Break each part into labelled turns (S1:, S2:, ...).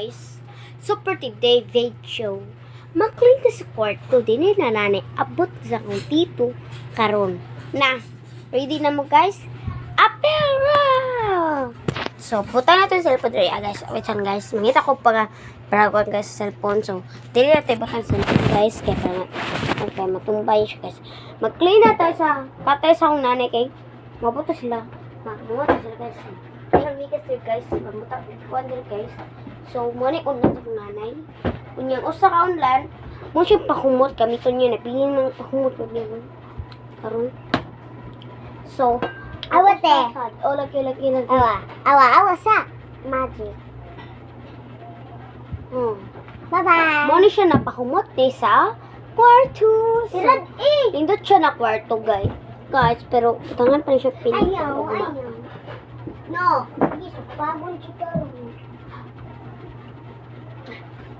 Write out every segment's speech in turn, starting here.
S1: guys. Super today video. Makling ka sa kwarto din na nanay abot sa kong tito karon. Na, ready na mo guys? Apera! So, puta na ito yung cellphone dre. Ah, guys, wait lang guys. Mangita ko pa paragon guys sa cellphone. So, dili na tayo baka sa cellphone guys. Kaya parang, okay, matumbay siya guys. Mag-clean na tayo sa, katay sa akong nanay kay, mabuto sila. Mabuto sila guys. Kaya guys. Mabuto, kuwan din guys. So, muna yung ulan sa akong nanay. Kunyang usa ka ulan, mo siya pakumot kami to niya. Napilin ng pakumot ko niya. Karon. So,
S2: Awate.
S1: Oh, lagi, lagi, lagi.
S2: Awa. Awa, awa sa. Magic.
S1: Hmm.
S2: Bye-bye.
S1: Mo ni siya napakumot di sa kwarto.
S2: Sirad eh.
S1: Nindot siya na kwarto, guys. Guys, pero tangan pa rin siya pinito.
S2: Ayaw, ayaw. No. Hindi, supabon siya karon.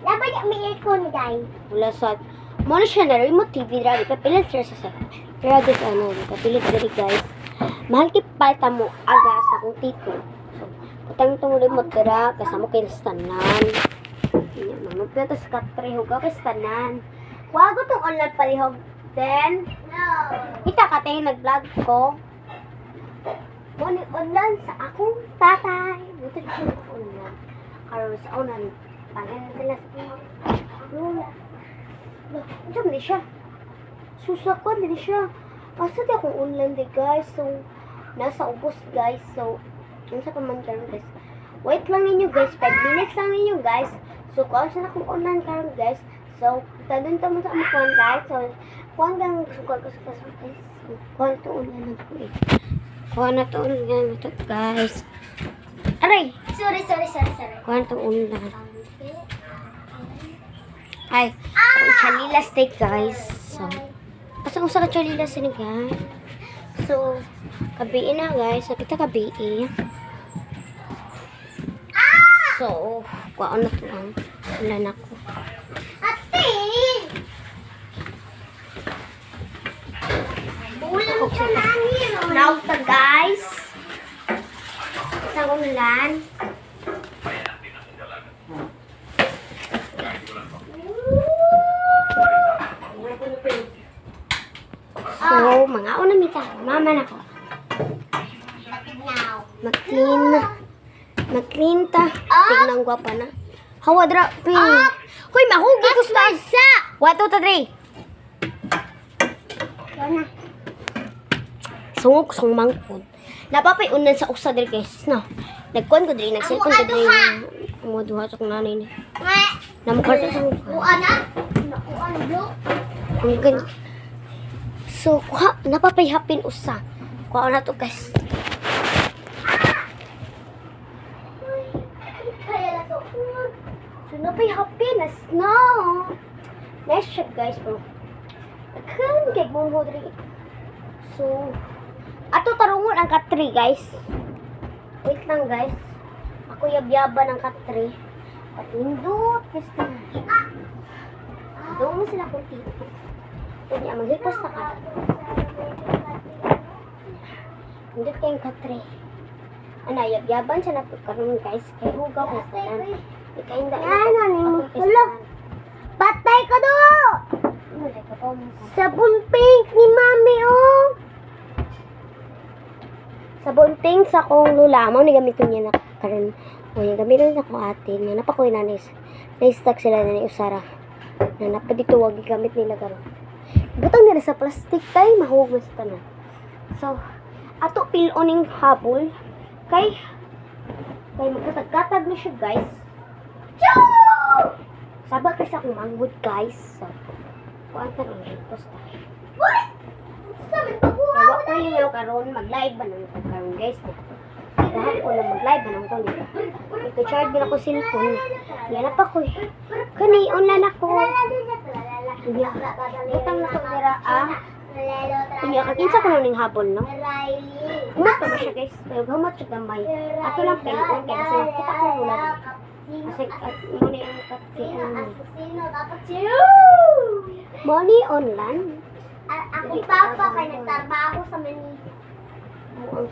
S2: Dapat may aircon, guys.
S1: Wala sa... Mo na siya na remote TV dali. Kapilit siya sa sa... Pero guys, ano, kapilit dali, guys. Mahal kip palta mo aga sa akong tito. So, patang itong remote dara, kasama kayo sa tanan. Yan, mamupya to sa katrehog, ako sa tanan. Wago tong online palihog. Then,
S2: No.
S1: kita ka tayo nag-vlog ko. Muni online sa akong tatay. Dito siya nag-online. Karoon sa unan. Pangalan sila sa mga lola. Diyan ni siya. Susakon din siya. Asa di akong online di guys. So, nasa ubos guys. So, ano sa kaman karon guys. Wait lang ninyo guys. 5 minutes lang ninyo guys. So, kung saan akong online karon guys. So, tadun tamo sa among kuwan guys. So, kuwan gang sukal ko sa kaso guys. Kuwan to online na ko eh. Kuwan na to online na to guys. Aray!
S2: Sorry, sorry, sorry, sorry.
S1: Kuwan to online. Ay, ang chalila steak guys. So, asa usa ka chalila sini guys. So, kabiin na guys. So, kita kabiin. So, kuwan na to ang ulan ako.
S2: Ate! Bulang siya nani, no?
S1: Now ta guys. Sa ulan. So, mga una mita. Mama na ko. Mag-clean na. Mag-clean ta. Tignan gwapa na. Hawa dra. Pi. Hoy, mahugi ko sa. One, two, three. Sungok sung mangkod. Napapay unan sa usa diri guys, no. Nagkuan ko diri, nag-cellphone ko diri. Amo duha sa kong nanay ni.
S2: Nga.
S1: Namukarta sa mukha.
S2: Kuha na? Nakuha na, bro.
S1: Ang ganyan. So, kuha, napapay hapin usa. Kuha na to guys.
S2: Na.
S1: So, napay hapin as no. Nice siya guys, bro. Kan kay diri. So, ato tarungon ang katri guys. Wait lang guys. Ako yabyaba ng katri. Patindot, gusto na. Doon mo sila kung tito. Pwede ang maghipos na ka. Hindi kayong katri. Ano, yabyaban siya na karon guys. Kay hugaw ko sa daan.
S2: Yan, ano mo? Hala. Patay ka do! Sabon pink ni mami, oh!
S1: Sa bunting sa kong lulamaw, ni gamiton niya na karon. O yung gamiton na ko atin. Napakoy na nis. Na-stack sila na ni Usara. Na napadito wag gamit nila karon. Butang nila sa plastic kay mahug mas tanan. So, ato piloning habol kay kay magkatag-katag na siya guys. Choo! Sabak kasi akong manggod guys. So, kuanta ng repost tayo.
S2: What? Sabi pa ko,
S1: yung yung karon mag-live ba nang karon guys. Lahat ko na mag-live ba nang ko dito. Ito charge din ako cellphone. Yan na pa ko eh. Kani online ako. Hindi ako. Utang na ko dira ah. Kunya kakinsa ko nung habol no. Pa ba siya guys? Pero humat siya gamay. Ato lang peluon kaya kasi kita ko muna. Kasi at muna yung
S2: dapat siya.
S1: Money online.
S2: Ako papa kay nagtrabaho sa Manila.
S1: Ang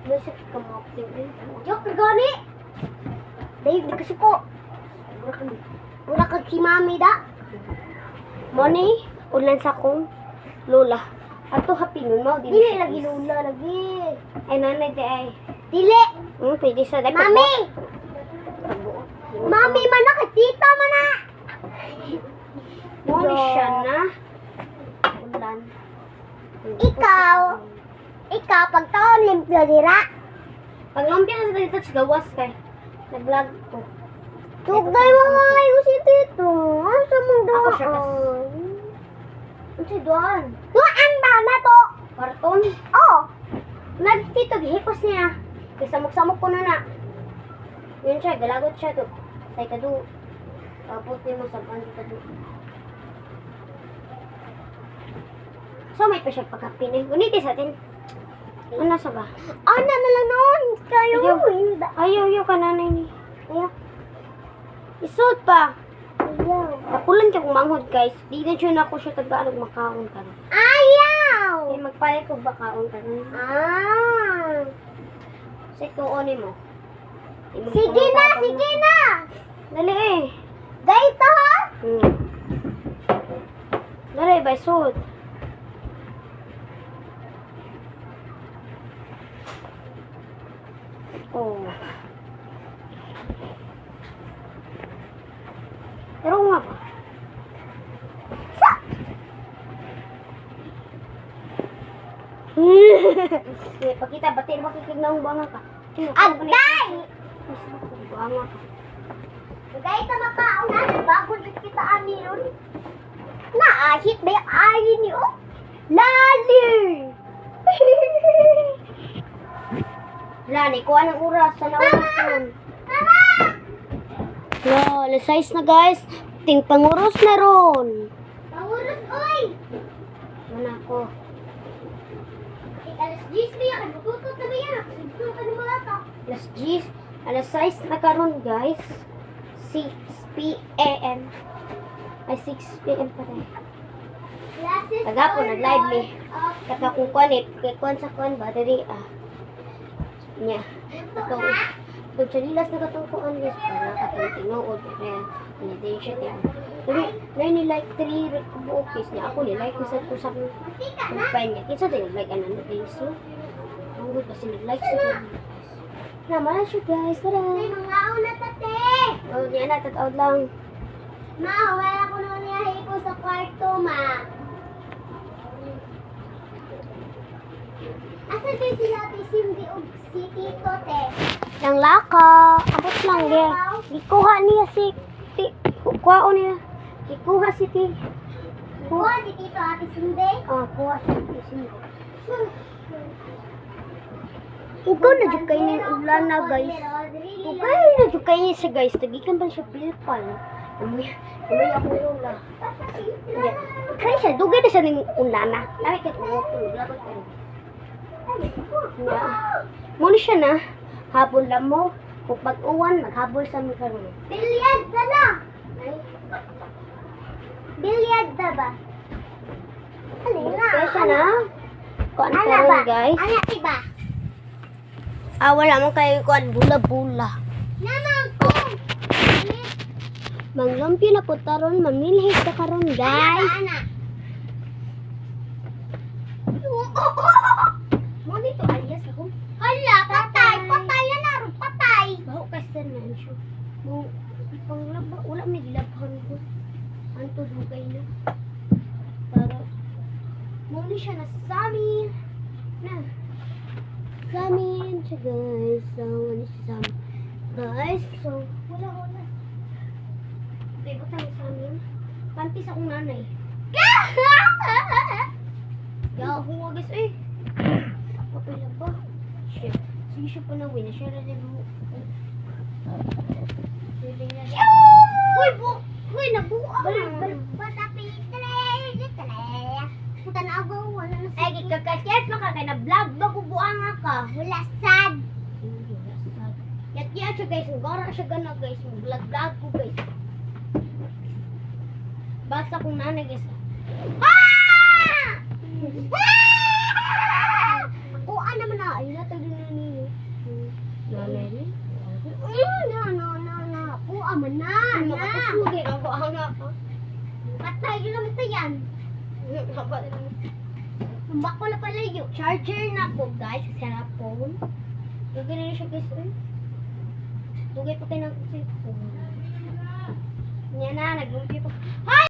S2: Yup.
S1: Music ka mo.
S2: Joke ka gani? Dahil di kasi ko. Wala kag si mami da.
S1: Money, ulan sa kong lola. Ato happy nun mo.
S2: Dili lagi lula lagi.
S1: Ay, nanay di ay.
S2: Dili.
S1: Hmm, pwede sa dahil.
S2: Mami. Mami man na kay tita man na.
S1: Money siya na. Ulan.
S2: Ikaw. Ikaw pag taon limpyo dira.
S1: Pag na sa dito sa gawas kay. Nag-vlog ko.
S2: Tugday mo nga kayo si tito. Asa mong
S1: Ako
S2: doon?
S1: siya Ano siya doon?
S2: Doon ba na to?
S1: Karton?
S2: Oh.
S1: Nagtito, gihipos niya. Kaya samok-samok ko na na. Yun siya, galagot siya to. Tay ka do. Tapos mo sa pan ka do. So, may pa siya pagkapin. Guniti sa atin. Ano sa ba?
S2: Ano na lang noon? Kayo.
S1: Ayaw. Ayaw, ka nanay ni. Ayaw. Isod pa.
S2: Ayaw.
S1: Napulan ka kung manghod guys. Di na siya na ako siya tagalog makaon ka na.
S2: Ayaw.
S1: Ay, magpalit ko ba kaon ka na?
S2: Ah.
S1: Sa tuonin mo. Ay,
S2: Sige na, sige na.
S1: Dali eh.
S2: Dito ha?
S1: Hmm. Dali, by suit. Oh. Pero nga ba?
S2: Sa.
S1: Eh, pakita, batin mo kikig na banga ka.
S2: Agday!
S1: Banga ka.
S2: Dito makaon na. Bago din kita aniron. Naahit ba yung ayin niyo? Lali!
S1: Lani, kuha ng oras sa nawasan.
S2: Mama!
S1: Wow, alas 6 na guys. Ting panguros na ron.
S2: Pangurus, oy!
S1: Mana ko.
S2: Alas 10 ba yan? Matutot na ba yan? Siguro ka ka.
S1: Alas 10. Alas 6 na karon guys. 6 p.m. Ay, 6 p.m. pa rin.
S2: Are
S1: nag-live me.
S2: on,
S1: Kata kong kuan eh. Kay kuan sa kuan battery ah. Nya. Ito. Ito sa lilas na katong kuan guys. Para katong tinuod. Kaya, hindi din siya tiyan. Pero, na ni like 3 buokis niya. Ako ni like sa ko sa profile niya. Kinsa din like ano na din so. Ang good kasi nag-like sa kuan. Naman siya guys. Tara.
S2: Ay, mga una tate.
S1: Oh, niya na tataod lang.
S2: Ma, wala ko na niya hipo sa kwarto, ma. Asa din sila ate Cindy o si Tito, te?
S1: Nang laka. Abot lang dia. Gikuha niya si ti. Kuha niya. Gikuha si ti.
S2: Kuha si Tito ate Cindy.
S1: Ah, kuha si ti. Ikaw na dyan kayo ng ulan na guys. Ikaw na dyan kayo siya guys. Tagikan ba siya pilpal? Amoy, amoy ako lola. Yeah. Kaya siya, dugay na siya ng ulan na. Lami kayo kung ako. Lagot Yeah. Muna siya na. Habol lang mo. Kung pag-uwan, maghabol sa mga karoon.
S2: Bilyad na na. Bilyad na ba? Alin na?
S1: Kaya siya na. Kung ano
S2: Ano ba?
S1: karoon guys.
S2: Ano iba?
S1: Ah, wala mo kayo kuan bula-bula.
S2: Naman ko.
S1: Manglampi na po taron, mamilhit ka karon guys.
S2: Ana.
S1: Mo dito alias ako.
S2: Hala, patay. Patay na naroon. Patay.
S1: Baho ka nansyo. Mo panglaba, wala may gilabhan ko. Anto dugay na. Para mo ni siya na sa amin. Na. Sa amin siya guys. So, ano siya sa amin. Guys, so, wala wala. Okay, butang sa amin. Pantis akong nanay. Ya, ako nga guys eh. Lang ba? Shit. Sige siya pa na win. Siya na
S2: Uy, bu. Uy, nabuo.
S1: Balik, balik.
S2: Bata pitre. Pitre. Puta na ako. Wala na
S1: Ay, pa ka kay na vlog ba kubuang nga ka?
S2: Wala sad.
S1: Yat yat siya guys. Ngara siya gana guys. Vlog vlog ko guys. Basta kung nanay guys.
S2: Ah! Ako, ano man na. Ay, natag din na.
S1: Nanay ni?
S2: No, no, no, no, aman na,
S1: Ano
S2: na.
S1: ka sugi ang buang ako.
S2: Patay yun naman ito yan. Tumbak ko na pala yun.
S1: Charger na po guys sa cellphone. Dugay na siya guys. eh. Dugay pa kayo ng cellphone. Yan na, nag-umpay pa. Hay!